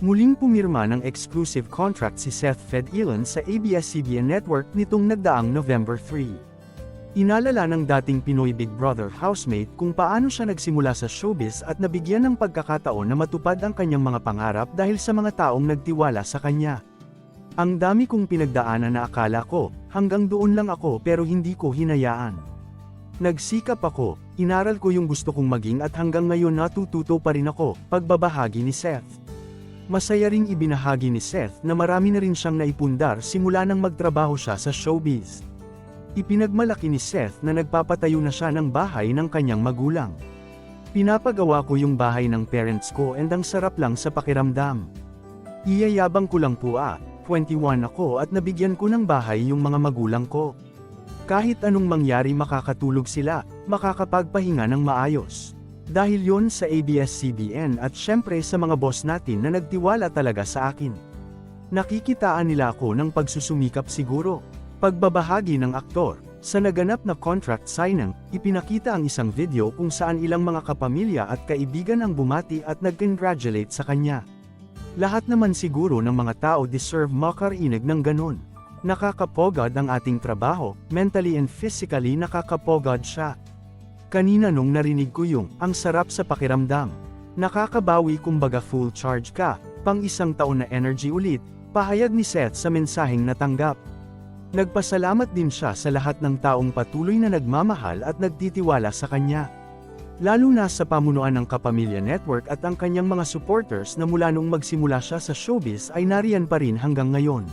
Muling pumirma ng exclusive contract si Seth Fedilon sa ABS-CBN Network nitong nagdaang November 3. Inalala ng dating Pinoy Big Brother housemate kung paano siya nagsimula sa showbiz at nabigyan ng pagkakataon na matupad ang kanyang mga pangarap dahil sa mga taong nagtiwala sa kanya. Ang dami kong pinagdaanan na akala ko, hanggang doon lang ako pero hindi ko hinayaan. Nagsikap ako, inaral ko yung gusto kong maging at hanggang ngayon natututo pa rin ako, pagbabahagi ni Seth. Masaya ring ibinahagi ni Seth na marami na rin siyang naipundar simula nang magtrabaho siya sa showbiz. Ipinagmalaki ni Seth na nagpapatayo na siya ng bahay ng kanyang magulang. Pinapagawa ko yung bahay ng parents ko and ang sarap lang sa pakiramdam. Iyayabang ko lang po ah, 21 ako at nabigyan ko ng bahay yung mga magulang ko. Kahit anong mangyari makakatulog sila, makakapagpahinga ng maayos. Dahil yon sa ABS-CBN at syempre sa mga boss natin na nagtiwala talaga sa akin. Nakikitaan nila ako ng pagsusumikap siguro. Pagbabahagi ng aktor, sa naganap na contract signing, ipinakita ang isang video kung saan ilang mga kapamilya at kaibigan ang bumati at nag-congratulate sa kanya. Lahat naman siguro ng mga tao deserve makarinig ng ganun. Nakakapogad ang ating trabaho, mentally and physically nakakapogad siya. Kanina nung narinig ko yung, ang sarap sa pakiramdam. Nakakabawi kumbaga full charge ka, pang isang taon na energy ulit, pahayag ni Seth sa mensaheng natanggap. Nagpasalamat din siya sa lahat ng taong patuloy na nagmamahal at nagtitiwala sa kanya. Lalo na sa pamunuan ng Kapamilya Network at ang kanyang mga supporters na mula nung magsimula siya sa showbiz ay nariyan pa rin hanggang ngayon.